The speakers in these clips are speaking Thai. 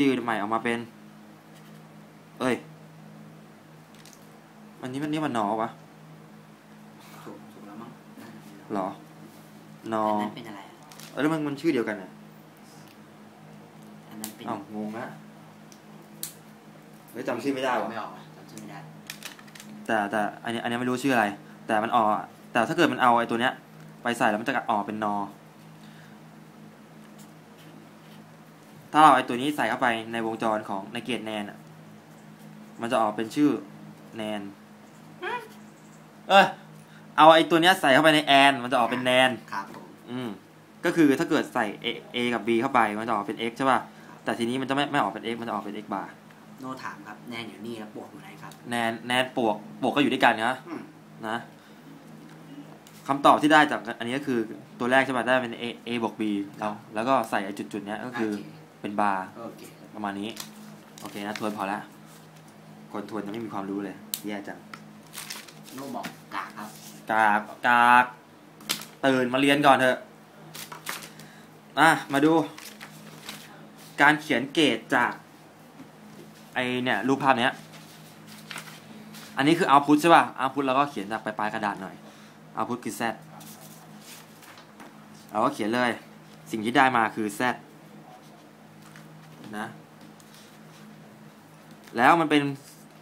ชื่อใหม่ออกมาเป็น เอ้ย อันนี้มันนี่มันนอวะถูกถูกแล้วมั้งได้แล้วหรอ นอ อันนั้นเป็นอะไรอะเออแล้วมันมันชื่อเดียวกันอะอันนั้นเป็นอ้าวงงละเฮ้ยจำชื่อไม่ได้วะไม่ออกอะจำชื่อไม่ได้แต่แต่อันนี้อันนี้ไม่รู้ชื่ออะไร แต่มันออกแต่ถ้าเกิดมันเอาไอ้ตัวเนี้ย ไปใส่แล้วมันจะออกเป็นนอ ถ้าเราไอ้ตัวนี้ใส่เข้าไปในวงจรของในเกตแนนอะ มันจะออกเป็นชื่อแนน เอยเอาไอ้ตัวเนี้ยใส่เข้าไปในแอน มันจะออกเป็นแนน ครับผมอืม ก็คือถ้าเกิดใส่ A, A กับ B เข้าไป มันจะออกเป็น x ใช่ป่ะ แต่ทีนี้มันจะไม่ไม่ออกเป็น x มันจะออกเป็น x bar โนถามครับ แนนอยู่นี่แล้วบวกอยู่ไหนครับ แนนแนนปวกปวกก็อยู่ด้วยกันนะอืมนะคำตอบที่ได้จากอันนี้ก็คือตัวแรกใช่ป่ะได้เป็น A A บวก B แล้วแล้วก็ใส่ไอ้จุดๆเนี้ยก็คือโอเค เป็นบาร์โอเคประมาณนี้ โอเคนะทวนพอละคนทวนยังไม่มีความรู้เลย แย่จังโนบอกกากครับกากกากตื่นมาเรียนก่อนเถอะอะมาดู การเขียนเกรดจาก ไอเนี่ยรูปภาพเนี้ย อันนี้คือเอาพุทใช่ป่ะเอาพุทแล้วก็เขียนจากปลายๆกระดาษหน่อยเอาพุทคือ z เราก็เขียนเลย สิ่งที่ได้มาคือ z นะ แล้วมันเป็น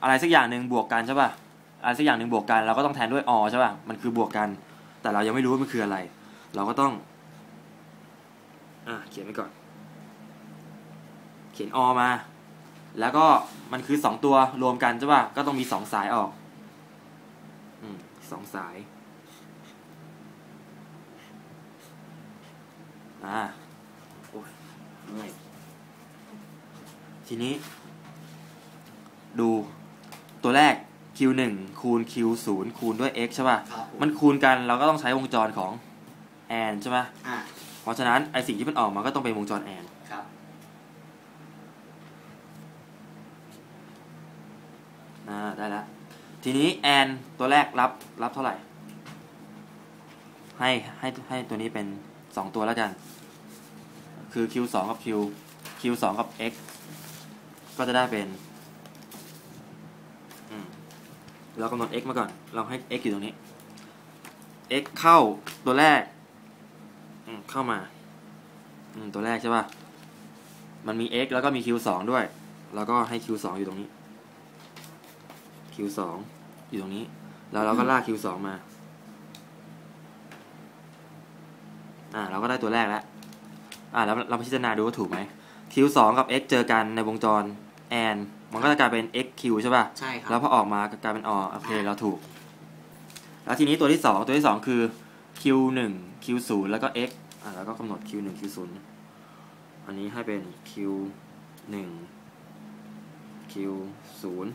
อะไรสักอย่างหนึ่งบวกกันใช่ป่ะอะไรสักอย่างหนึ่งบวกกันเราก็ต้องแทนด้วยอใช่ป่ะมันคือบวกกัน แต่เรายังไม่รู้ว่ามันคืออะไร เราก็ต้อง อะเขียนไว้ก่อน เขียนอมา แล้วก็มันคือสองตัวรวมกันใช่ป่ะก็ต้องมีสองสายออกอืมสองสายอ่าโอ้ยเมื่อย ทีนี้ ดูตัวแรก q1 คูณ q0 คูณด้วย x ใช่ป่ะครับผมันคูณกันเราก็ต้องใช้วงจรของ and ใช่ไหมอ่าเพราะฉะนั้นไอสิ่งที่มันออกมาก็ต้องเป็นวงจร and ครับอ่าได้แล้ว ทีนี้ and ตัวแรกรับรับเท่าไหร่ ให้ให้ให้ตัวนี้เป็นสองตัวแล้วกัน คือ q สองกับ q q สองกับ x ก็จะได้เป็นเรากำหนด x มาก่อน เราให้ x อยู่ตรงนี้ x เข้าตัวแรกเข้ามาตัวแรกใช่ป่ะ มันมี x แล้วก็มี q สองด้วย แล้วก็ให้ q สองอยู่ตรงนี้ q สองอยู่ตรงนี้ แล้วเราก็ลาก q สองมา อ่า เราก็ได้ตัวแรกแล้ว อ่าแล้วเราพิจารณาดูว่าถูกไหม q สองกับ x เจอกันในวงจร and มันก็จะกลายเป็น x q ใช่ป่ะ ใช่ครับ แล้วพอออกมาก็กลายเป็นอโอเค เราถูก แล้วทีนี้ตัวที่สองตัวที่สองคือ q หนึ่ง q ศูนย์แล้วก็ x อ่าแล้วก็กำหนด q หนึ่ง q ศูนย์อันนี้ให้เป็น q หนึ่ง q ศูนย์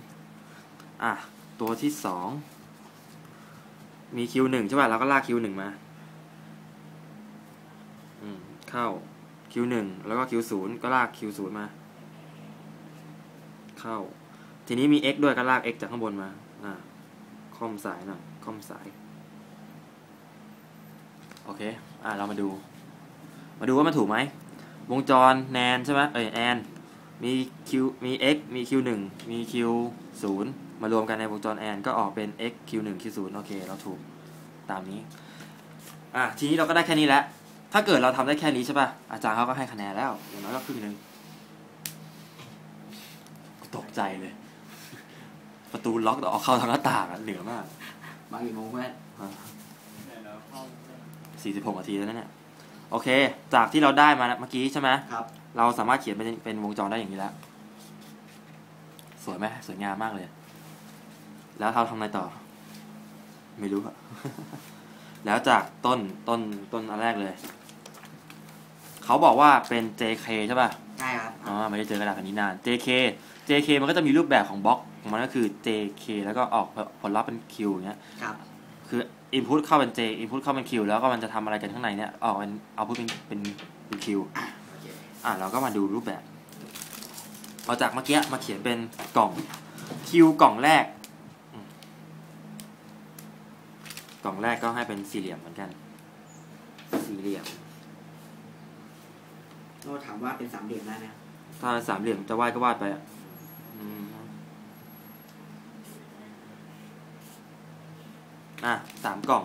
อะ ตัวที่สองมี q หนึ่งใช่ป่ะ เราก็ลาก q หนึ่งมาอืมเข้า q หนึ่งแล้วก็ q ศูนย์ก็ลาก q ศูนย์มา เข้า ทีนี้มี x ด้วยก็ลาก x จากข้างบนมาอ่าคอมสายหน่อยคอมสาย โอเค อ่าเรามาดู มาดูว่ามันถูกไหม วงจรแนนใช่ไหมเอ้ยแอน มี q มี x มี q หนึ่งมี q ศูนย์มารวมกันในวงจรแอนก็ออกเป็น x q หนึ่ง q ศูนย์โอเค เราถูกตามนี้ อะทีนี้เราก็ได้แค่นี้แล้ว ถ้าเกิดเราทำได้แค่นี้ใช่ป่ะ อาจารย์เขาก็ให้คะแนนแล้ว อย่างน้อยก็ครึ่งหนึ่ง ตกใจเลย ประตูล็อกแต่ออกเข้าทางหน้าต่างอะเหนือมากบางกี่โมงเพื่อนสี่สิบหกนาทีแล้วนะเนี่ย โอเค จากที่เราได้มาเมื่อกี้ใช่ไหมครับ เราสามารถเขียนเป็นเป็นวงจรได้อย่างนี้แล้ว สวยไหมสวยงามมากเลย แล้วเราทำอะไรต่อ ไม่รู้อะแล้วจากต้นต้นต้นอันแรกเลย เขาบอกว่าเป็น JK ใช่ป่ะ ใช่ครับ อ๋อ ไม่ได้เจอกระดาษแบบนี้นาน JK JK มันก็จะมีรูปแบบของบล็อกของมันก็คือ JK แล้วก็ออกผลลัพธ์เป็น Q อย่างเงี้ยครับคือ input เข้าเป็น J input เข้าเป็น Q แล้วก็มันจะทำอะไรกันข้างในเนี่ยออกเป็น output เป็นเป็นเป็น Q อะโอเคอะเราก็มาดูรูปแบบเอาจากเมื่อกี้มาเขียนเป็นกล่อง Q กล่องแรกอืมกล่องแรกก็ให้เป็นสี่เหลี่ยมเหมือนกัน สี่เหลี่ยมโนถามว่าเป็นสามเหลี่ยมได้ไหมถ้าสามเหลี่ยมจะวาดก็วาดไปอะอืม อะสามกล่อง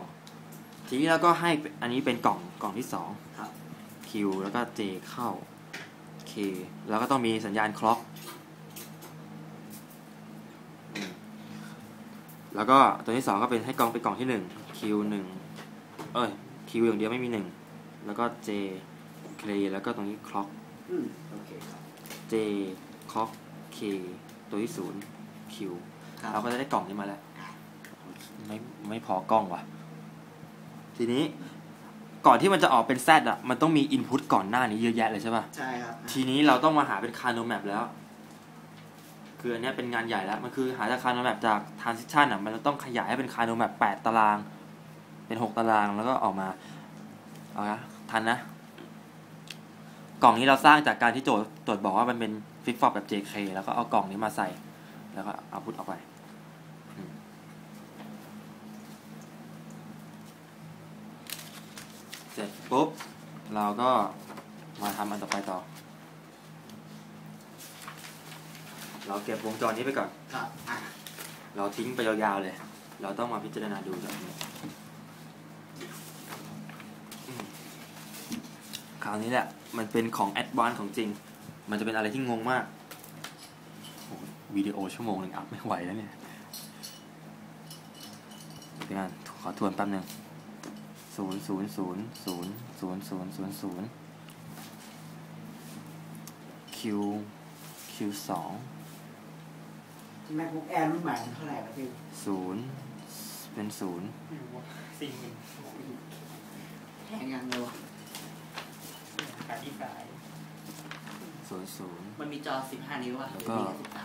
ทีนี้เราก็ให้อันนี้เป็นกล่องกล่องที่สองครับ Q แล้วก็ J เข้า K แล้วก็ต้องมีสัญญาณคล็อกอืมแล้วก็ตัวที่สองก็เป็นให้กล่องเป็นกล่องที่หนึ่ง Q หนึ่งเอ้ย Q อย่างเดียวไม่มีหนึ่งแล้วก็ J K แล้วก็ตรงนี้คล็อก อืมโอเคครับ J คล็อก K ตัวที่ศูนย์ Q ครับเราก็จะได้กล่องนี้มาแล้ว ไม่ไม่พอกล้องว่ะ ทีนี้ก่อนที่มันจะออกเป็น Z อะ มันต้องมีอินพุตก่อนหน้านี้เยอะแยะเลยใช่ป่ะ ใช่ครับ ทีนี้เราต้องมาหาเป็นคา r โนแมปแล้ว คืออันเนี้ยเป็นงานใหญ่แล้ว มันคือหาจากคา r โนแมปจาก transition อะ มันต้องขยายให้เป็นคา r โนแมปแปดตาราง เป็นหกตารางแล้วก็ออกมา เอาละทันนะ กล่องนี้เราสร้างจากการที่โจทย์ตรวจบอกว่ามันเป็นฟิกฟอแบบ JK แล้วก็เอากล่องนี้มาใส่ แล้วก็เอาพุทออกไปอืมเส ร็จปุ๊บ เราก็มาทำอันต่อไปต่อ เราเก็บวงจรนี้ไปก่อน ครับอะเราทิ้งไปยาวๆเลย เราต้องมาพิจารณาดูแบบนี้อืมคราวนี้แหละ มันเป็นของแอดวานของจริง มันจะเป็นอะไรที่งงมากโอ้โหวิดีโอชั่วโมงหนึ่งอัพไม่ไหวแล้วเนี่ยเดี๋ยวกันขอทวนแป๊บหนึง ศูนย์ศูนย์ศูนย์ศูนย์ศูนย์ศูนย์ศูนย์ศูนย์ Q Q สองแม็กบุ๊กแอร์รุ่นใหม่มันเท่าไหร่ครับพี่ศูนย์เป็นศูนย์สี่หมื่นแพงยังเลยวะขายที่ขายศูนย์ศูนย์มันมีจอ 15 นิ้วอะแล้วหรือก็ มีแค่13